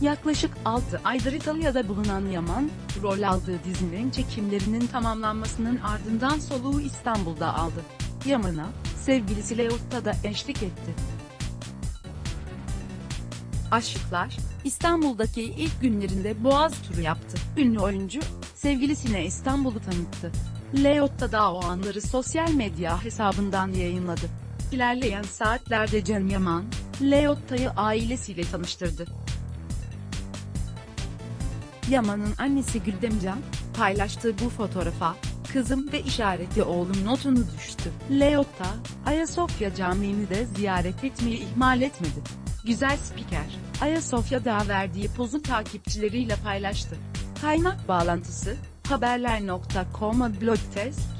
Yaklaşık 6 aydır İtalya'da bulunan Yaman, rol aldığı dizinin çekimlerinin tamamlanmasının ardından soluğu İstanbul'da aldı. Yaman'a, sevgilisi Leotta da eşlik etti. Aşıklar, İstanbul'daki ilk günlerinde Boğaz turu yaptı. Ünlü oyuncu, sevgilisine İstanbul'u tanıttı. Leotta da o anları sosyal medya hesabından yayınladı. İlerleyen saatlerde Cem Yaman, Leotta'yı ailesiyle tanıştırdı. Yaman'ın annesi Güldem Can, paylaştığı bu fotoğrafa, kızım ve işaretli oğlum notunu düştü. Leotta, Ayasofya Camii'ni de ziyaret etmeyi ihmal etmedi. Güzel spiker, Ayasofya'da verdiği pozu takipçileriyle paylaştı. Kaynak bağlantısı, haberler.com blog test,